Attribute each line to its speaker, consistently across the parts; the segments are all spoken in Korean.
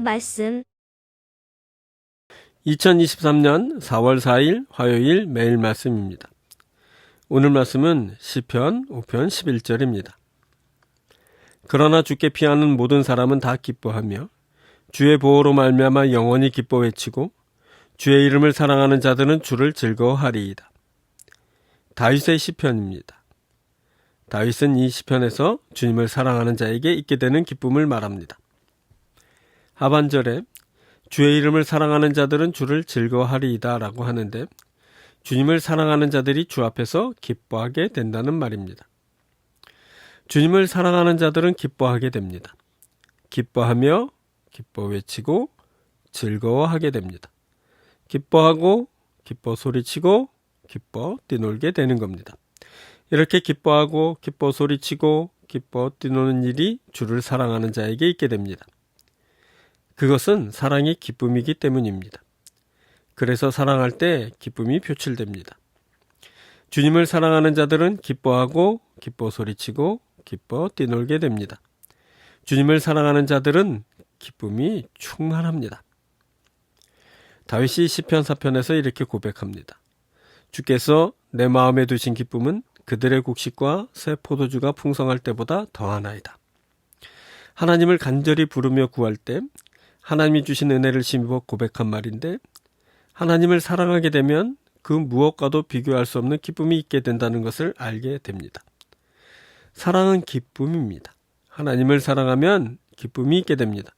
Speaker 1: 말씀
Speaker 2: 2023년 4월 4일 화요일 매일 말씀입니다. 오늘 말씀은 시편 5편 11절입니다. 그러나 주께 피하는 모든 사람은 다 기뻐하며 주의 보호로 말미암아 영원히 기뻐 외치고 주의 이름을 사랑하는 자들은 주를 즐거워하리이다. 다윗의 시편입니다. 다윗은 이 시편에서 주님을 사랑하는 자에게 있게 되는 기쁨을 말합니다. 하반절에 주의 이름을 사랑하는 자들은 주를 즐거워하리이다 라고 하는데 주님을 사랑하는 자들이 주 앞에서 기뻐하게 된다는 말입니다. 주님을 사랑하는 자들은 기뻐하게 됩니다. 기뻐하며 기뻐 외치고 즐거워하게 됩니다. 기뻐하고 기뻐 소리치고 기뻐 뛰놀게 되는 겁니다. 이렇게 기뻐하고 기뻐 소리치고 기뻐 뛰노는 일이 주를 사랑하는 자에게 있게 됩니다. 그것은 사랑의 기쁨이기 때문입니다. 그래서 사랑할 때 기쁨이 표출됩니다. 주님을 사랑하는 자들은 기뻐하고 기뻐 소리치고 기뻐 뛰놀게 됩니다. 주님을 사랑하는 자들은 기쁨이 충만합니다. 다윗이 시편 사편에서 이렇게 고백합니다. 주께서 내 마음에 두신 기쁨은 그들의 곡식과 새 포도주가 풍성할 때보다 더하나이다. 하나님을 간절히 부르며 구할 때 하나님이 주신 은혜를 힘입어 고백한 말인데 하나님을 사랑하게 되면 그 무엇과도 비교할 수 없는 기쁨이 있게 된다는 것을 알게 됩니다. 사랑은 기쁨입니다. 하나님을 사랑하면 기쁨이 있게 됩니다.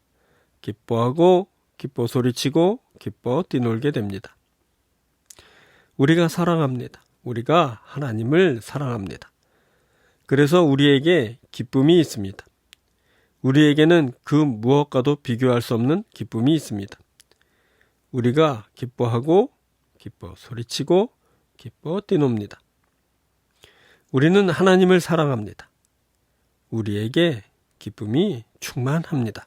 Speaker 2: 기뻐하고 기뻐 소리치고 기뻐 뛰놀게 됩니다. 우리가 사랑합니다. 우리가 하나님을 사랑합니다. 그래서 우리에게 기쁨이 있습니다. 우리에게는 그 무엇과도 비교할 수 없는 기쁨이 있습니다. 우리가 기뻐하고 기뻐 소리치고 기뻐 뛰놉니다. 우리는 하나님을 사랑합니다. 우리에게 기쁨이 충만합니다.